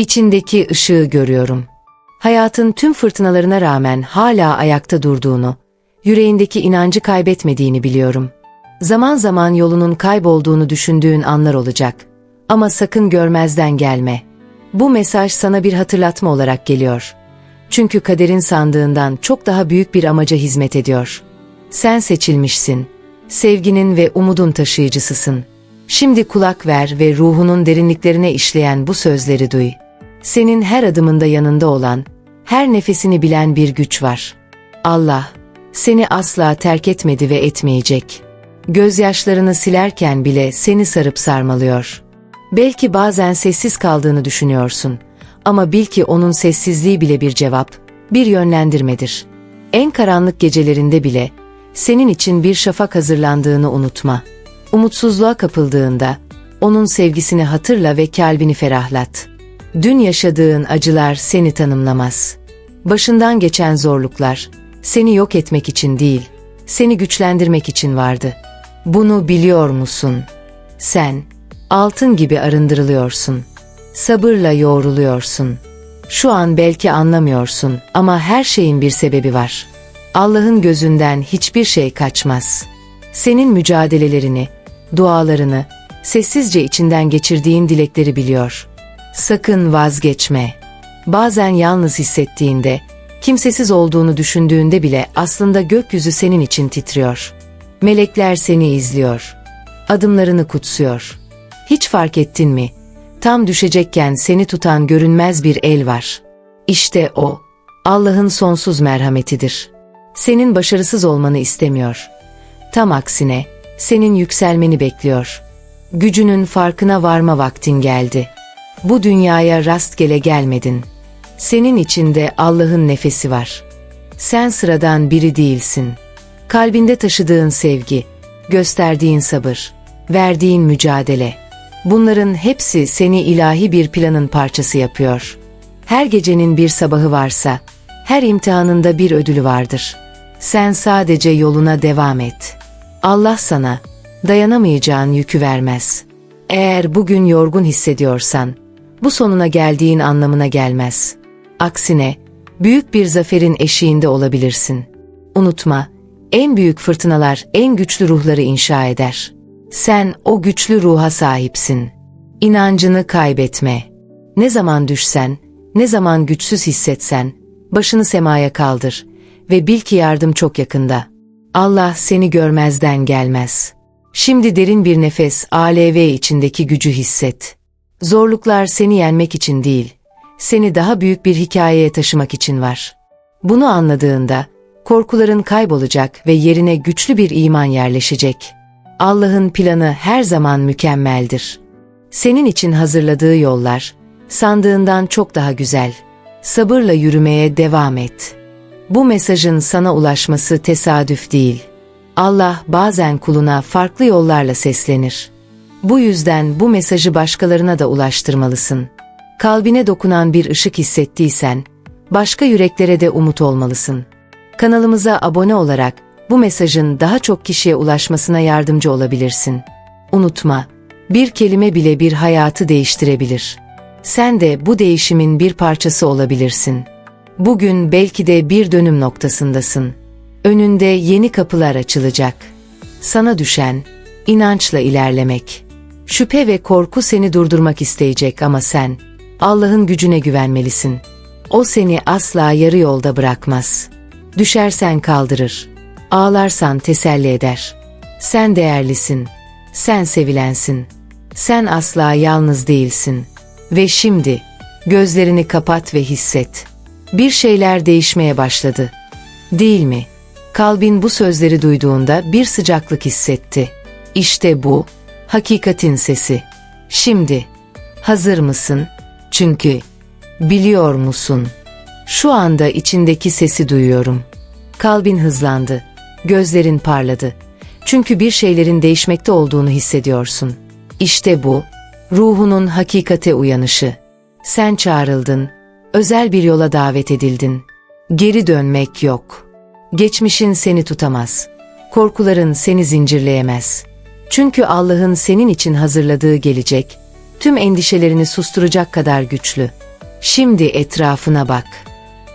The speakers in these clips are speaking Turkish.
İçindeki ışığı görüyorum. Hayatın tüm fırtınalarına rağmen hala ayakta durduğunu, yüreğindeki inancı kaybetmediğini biliyorum. Zaman zaman yolunun kaybolduğunu düşündüğün anlar olacak. Ama sakın görmezden gelme. Bu mesaj sana bir hatırlatma olarak geliyor. Çünkü kaderin sandığından çok daha büyük bir amaca hizmet ediyor. Sen seçilmişsin. Sevginin ve umudun taşıyıcısısın. Şimdi kulak ver ve ruhunun derinliklerine işleyen bu sözleri duy. Senin her adımında yanında olan, her nefesini bilen bir güç var. Allah, seni asla terk etmedi ve etmeyecek. Gözyaşlarını silerken bile seni sarıp sarmalıyor. Belki bazen sessiz kaldığını düşünüyorsun ama bil ki onun sessizliği bile bir cevap, bir yönlendirmedir. En karanlık gecelerinde bile senin için bir şafak hazırlandığını unutma. Umutsuzluğa kapıldığında onun sevgisini hatırla ve kalbini ferahlat. Dün yaşadığın acılar seni tanımlamaz. Başından geçen zorluklar seni yok etmek için değil, seni güçlendirmek için vardı. Bunu biliyor musun? Sen altın gibi arındırılıyorsun. Sabırla yoğruluyorsun. Şu an belki anlamıyorsun ama her şeyin bir sebebi var. Allah'ın gözünden hiçbir şey kaçmaz. Senin mücadelelerini, dualarını, sessizce içinden geçirdiğin dilekleri biliyor. Sakın vazgeçme. Bazen yalnız hissettiğinde, kimsesiz olduğunu düşündüğünde bile aslında gökyüzü senin için titriyor. Melekler seni izliyor. Adımlarını kutsuyor. Hiç fark ettin mi? Tam düşecekken seni tutan görünmez bir el var. İşte o, Allah'ın sonsuz merhametidir. Senin başarısız olmanı istemiyor. Tam aksine, senin yükselmeni bekliyor. Gücünün farkına varma vaktin geldi. Bu dünyaya rastgele gelmedin. Senin içinde Allah'ın nefesi var. Sen sıradan biri değilsin. Kalbinde taşıdığın sevgi, gösterdiğin sabır, verdiğin mücadele. Bunların hepsi seni ilahi bir planın parçası yapıyor. Her gecenin bir sabahı varsa, her imtihanında bir ödülü vardır. Sen sadece yoluna devam et. Allah sana dayanamayacağın yükü vermez. Eğer bugün yorgun hissediyorsan, bu sonuna geldiğin anlamına gelmez. Aksine, büyük bir zaferin eşiğinde olabilirsin. Unutma, en büyük fırtınalar en güçlü ruhları inşa eder. Sen o güçlü ruha sahipsin. İnancını kaybetme. Ne zaman düşsen, ne zaman güçsüz hissetsen, başını semaya kaldır ve bil ki yardım çok yakında. Allah seni görmezden gelmez. Şimdi derin bir nefes ALV içindeki gücü hisset. Zorluklar seni yenmek için değil, seni daha büyük bir hikayeye taşımak için var. Bunu anladığında, korkuların kaybolacak ve yerine güçlü bir iman yerleşecek. Allah'ın planı her zaman mükemmeldir. Senin için hazırladığı yollar, sandığından çok daha güzel. Sabırla yürümeye devam et. Bu mesajın sana ulaşması tesadüf değil. Allah bazen kuluna farklı yollarla seslenir. Bu yüzden bu mesajı başkalarına da ulaştırmalısın. Kalbine dokunan bir ışık hissettiysen, başka yüreklere de umut olmalısın. Kanalımıza abone olarak bu mesajın daha çok kişiye ulaşmasına yardımcı olabilirsin. Unutma, bir kelime bile bir hayatı değiştirebilir. Sen de bu değişimin bir parçası olabilirsin. Bugün belki de bir dönüm noktasındasın. Önünde yeni kapılar açılacak. Sana düşen, inançla ilerlemek. Şüphe ve korku seni durdurmak isteyecek ama sen, Allah'ın gücüne güvenmelisin. O seni asla yarı yolda bırakmaz. Düşersen kaldırır. Ağlarsan teselli eder. Sen değerlisin. Sen sevilensin. Sen asla yalnız değilsin. Ve şimdi, gözlerini kapat ve hisset. Bir şeyler değişmeye başladı. Değil mi? Kalbin bu sözleri duyduğunda bir sıcaklık hissetti. İşte bu, hakikatin sesi. Şimdi, hazır mısın? Çünkü, biliyor musun? Şu anda içindeki sesi duyuyorum. Kalbin hızlandı, gözlerin parladı. Çünkü bir şeylerin değişmekte olduğunu hissediyorsun. İşte bu, ruhunun hakikate uyanışı. Sen çağrıldın, özel bir yola davet edildin. Geri dönmek yok. Geçmişin seni tutamaz. Korkuların seni zincirleyemez. Çünkü Allah'ın senin için hazırladığı gelecek, tüm endişelerini susturacak kadar güçlü. Şimdi etrafına bak.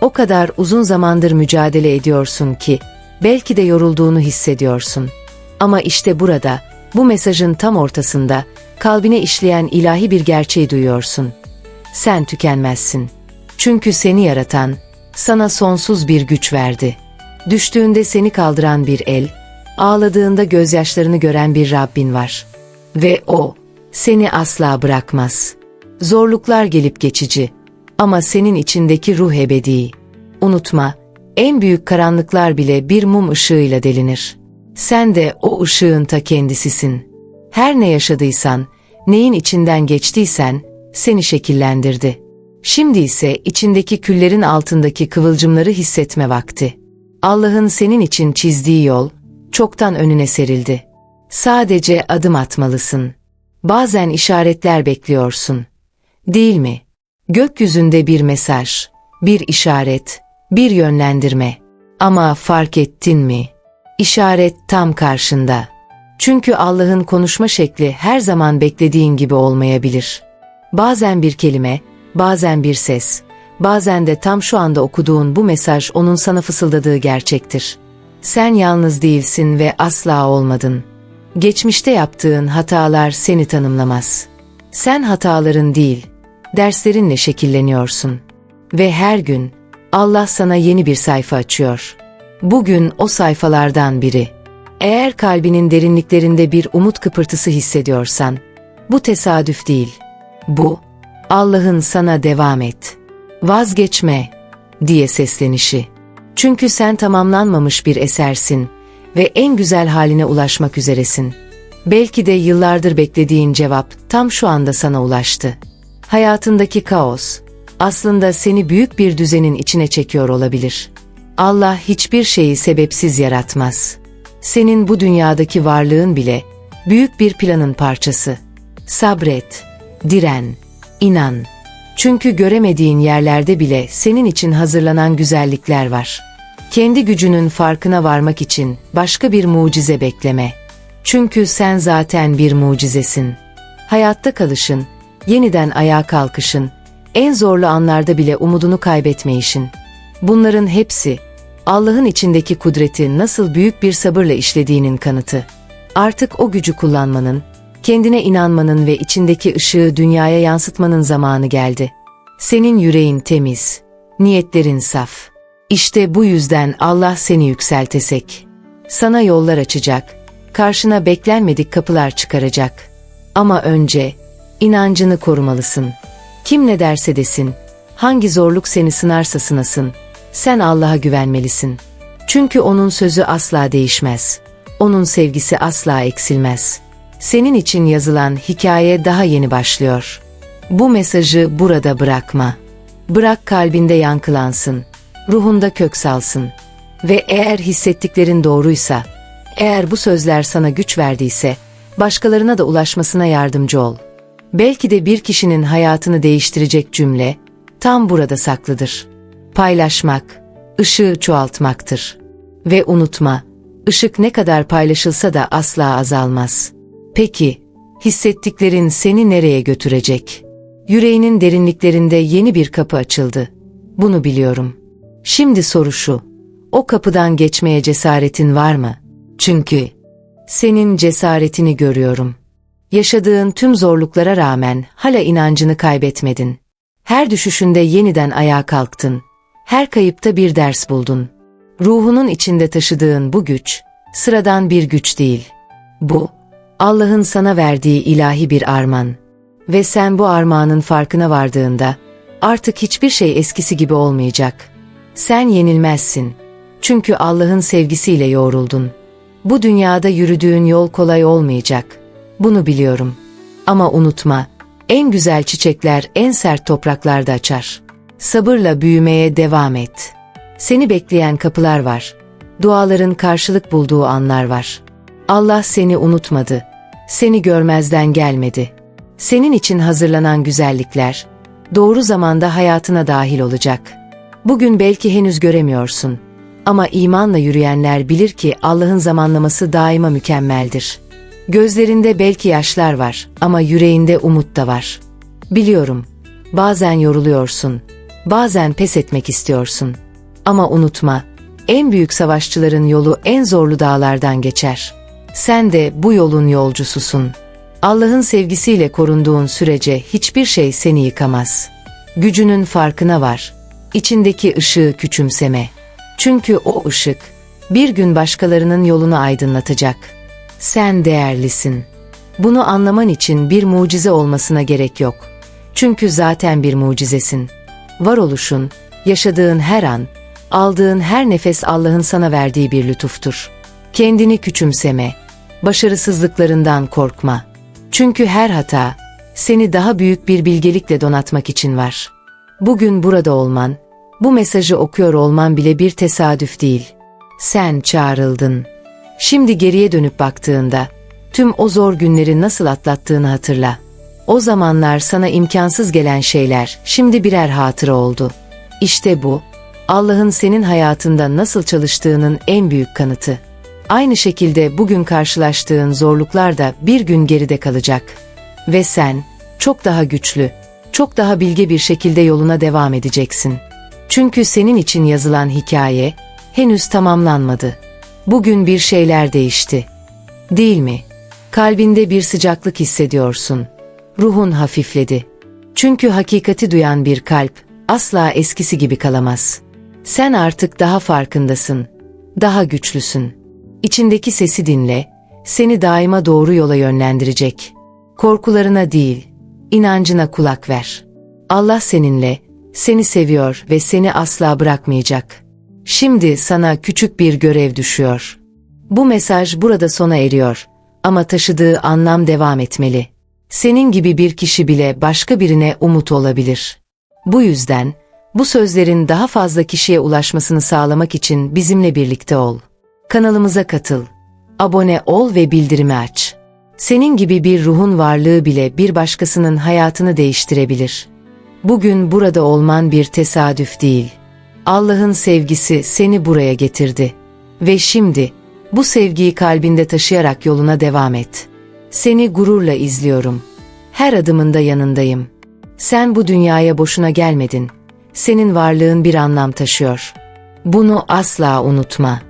O kadar uzun zamandır mücadele ediyorsun ki belki de yorulduğunu hissediyorsun. Ama işte burada, bu mesajın tam ortasında kalbine işleyen ilahi bir gerçeği duyuyorsun. Sen tükenmezsin. Çünkü seni yaratan sana sonsuz bir güç verdi. Düştüğünde seni kaldıran bir el, ağladığında gözyaşlarını gören bir Rabbin var. Ve o seni asla bırakmaz. Zorluklar gelip geçici ama senin içindeki ruh ebedi. Unutma, en büyük karanlıklar bile bir mum ışığıyla delinir. Sen de o ışığın ta kendisisin. Her ne yaşadıysan, neyin içinden geçtiysen seni şekillendirdi. Şimdi ise içindeki küllerin altındaki kıvılcımları hissetme vakti. Allah'ın senin için çizdiği yol çoktan önüne serildi. Sadece adım atmalısın. Bazen işaretler bekliyorsun. Değil mi? Gökyüzünde bir mesaj, bir işaret, bir yönlendirme. Ama fark ettin mi? İşaret tam karşında. Çünkü Allah'ın konuşma şekli her zaman beklediğin gibi olmayabilir. Bazen bir kelime, bazen bir ses, bazen de tam şu anda okuduğun bu mesaj onun sana fısıldadığı gerçektir. Sen yalnız değilsin ve asla olmadın. Geçmişte yaptığın hatalar seni tanımlamaz. Sen hataların değil, derslerinle şekilleniyorsun. Ve her gün Allah sana yeni bir sayfa açıyor. Bugün o sayfalardan biri. Eğer kalbinin derinliklerinde bir umut kıpırtısı hissediyorsan, bu tesadüf değil. Bu, Allah'ın sana devam et. Vazgeçme, diye seslenişi. Çünkü sen tamamlanmamış bir esersin ve en güzel haline ulaşmak üzeresin. Belki de yıllardır beklediğin cevap tam şu anda sana ulaştı. Hayatındaki kaos, aslında seni büyük bir düzenin içine çekiyor olabilir. Allah hiçbir şeyi sebepsiz yaratmaz. Senin bu dünyadaki varlığın bile büyük bir planın parçası. Sabret, diren, inan. Çünkü göremediğin yerlerde bile senin için hazırlanan güzellikler var. Kendi gücünün farkına varmak için başka bir mucize bekleme. Çünkü sen zaten bir mucizesin. Hayatta kalışın, yeniden ayağa kalkışın, en zorlu anlarda bile umudunu kaybetmeyişin. Bunların hepsi Allah'ın içindeki kudreti nasıl büyük bir sabırla işlediğinin kanıtı. Artık o gücü kullanmanın, kendine inanmanın ve içindeki ışığı dünyaya yansıtmanın zamanı geldi. Senin yüreğin temiz, niyetlerin saf. İşte bu yüzden Allah seni yükseltesek. Sana yollar açacak, karşına beklenmedik kapılar çıkaracak. Ama önce inancını korumalısın. Kim ne derse desin, hangi zorluk seni sınarsa sınasın, sen Allah'a güvenmelisin. Çünkü O'nun sözü asla değişmez. O'nun sevgisi asla eksilmez. Senin için yazılan hikaye daha yeni başlıyor. Bu mesajı burada bırakma. Bırak kalbinde yankılansın, ruhunda kök salsın. Ve eğer hissettiklerin doğruysa, eğer bu sözler sana güç verdiyse, başkalarına da ulaşmasına yardımcı ol. Belki de bir kişinin hayatını değiştirecek cümle, tam burada saklıdır. Paylaşmak, ışığı çoğaltmaktır. Ve unutma, ışık ne kadar paylaşılsa da asla azalmaz. Peki, hissettiklerin seni nereye götürecek? Yüreğinin derinliklerinde yeni bir kapı açıldı. Bunu biliyorum. Şimdi soru şu, o kapıdan geçmeye cesaretin var mı? Çünkü senin cesaretini görüyorum. Yaşadığın tüm zorluklara rağmen hala inancını kaybetmedin. Her düşüşünde yeniden ayağa kalktın. Her kayıpta bir ders buldun. Ruhunun içinde taşıdığın bu güç, sıradan bir güç değil. Bu, Allah'ın sana verdiği ilahi bir armağan. Ve sen bu armağanın farkına vardığında, artık hiçbir şey eskisi gibi olmayacak. Sen yenilmezsin. Çünkü Allah'ın sevgisiyle yoğruldun. Bu dünyada yürüdüğün yol kolay olmayacak. Bunu biliyorum. Ama unutma, en güzel çiçekler en sert topraklarda açar. Sabırla büyümeye devam et. Seni bekleyen kapılar var. Duaların karşılık bulduğu anlar var. Allah seni unutmadı. Seni görmezden gelmedi. Senin için hazırlanan güzellikler doğru zamanda hayatına dahil olacak. Bugün belki henüz göremiyorsun ama imanla yürüyenler bilir ki Allah'ın zamanlaması daima mükemmeldir. Gözlerinde belki yaşlar var ama yüreğinde umut da var. Biliyorum, Bazen yoruluyorsun. Bazen pes etmek istiyorsun. Ama unutma, en büyük savaşçıların yolu en zorlu dağlardan geçer. Sen de bu yolun yolcususun. Allah'ın sevgisiyle korunduğun sürece hiçbir şey seni yıkamaz. Gücünün farkına var. İçindeki ışığı küçümseme. Çünkü o ışık bir gün başkalarının yolunu aydınlatacak. Sen değerlisin. Bunu anlaman için bir mucize olmasına gerek yok. Çünkü zaten bir mucizesin. Varoluşun, yaşadığın her an, aldığın her nefes Allah'ın sana verdiği bir lütuftur. Kendini küçümseme, başarısızlıklarından korkma. Çünkü her hata, seni daha büyük bir bilgelikle donatmak için var. Bugün burada olman, bu mesajı okuyor olman bile bir tesadüf değil. Sen çağrıldın. Şimdi geriye dönüp baktığında, tüm o zor günleri nasıl atlattığını hatırla. O zamanlar sana imkansız gelen şeyler şimdi birer hatıra oldu. İşte bu, Allah'ın senin hayatında nasıl çalıştığının en büyük kanıtı. Aynı şekilde bugün karşılaştığın zorluklar da bir gün geride kalacak. Ve sen, çok daha güçlü, çok daha bilge bir şekilde yoluna devam edeceksin. Çünkü senin için yazılan hikaye, henüz tamamlanmadı. Bugün bir şeyler değişti. Değil mi? Kalbinde bir sıcaklık hissediyorsun. Ruhun hafifledi. Çünkü hakikati duyan bir kalp asla eskisi gibi kalamaz. Sen artık daha farkındasın. Daha güçlüsün. İçindeki sesi dinle, seni daima doğru yola yönlendirecek. Korkularına değil, inancına kulak ver. Allah seninle, seni seviyor ve seni asla bırakmayacak. Şimdi sana küçük bir görev düşüyor. Bu mesaj burada sona eriyor ama taşıdığı anlam devam etmeli. Senin gibi bir kişi bile başka birine umut olabilir. Bu yüzden bu sözlerin daha fazla kişiye ulaşmasını sağlamak için bizimle birlikte ol. Kanalımıza katıl. Abone ol ve bildirimi aç. Senin gibi bir ruhun varlığı bile bir başkasının hayatını değiştirebilir. Bugün burada olman bir tesadüf değil. Allah'ın sevgisi seni buraya getirdi. Ve şimdi bu sevgiyi kalbinde taşıyarak yoluna devam et. Seni gururla izliyorum. Her adımında yanındayım. Sen bu dünyaya boşuna gelmedin. Senin varlığın bir anlam taşıyor. Bunu asla unutma.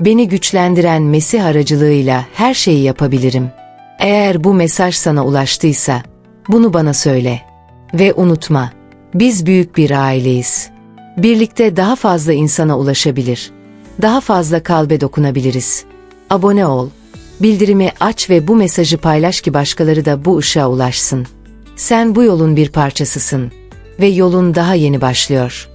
Beni güçlendiren Mesih aracılığıyla her şeyi yapabilirim. Eğer bu mesaj sana ulaştıysa, bunu bana söyle. Ve unutma, biz büyük bir aileyiz. Birlikte daha fazla insana ulaşabilir. Daha fazla kalbe dokunabiliriz. Abone ol, bildirimi aç ve bu mesajı paylaş ki başkaları da bu ışığa ulaşsın. Sen bu yolun bir parçasısın ve yolun daha yeni başlıyor.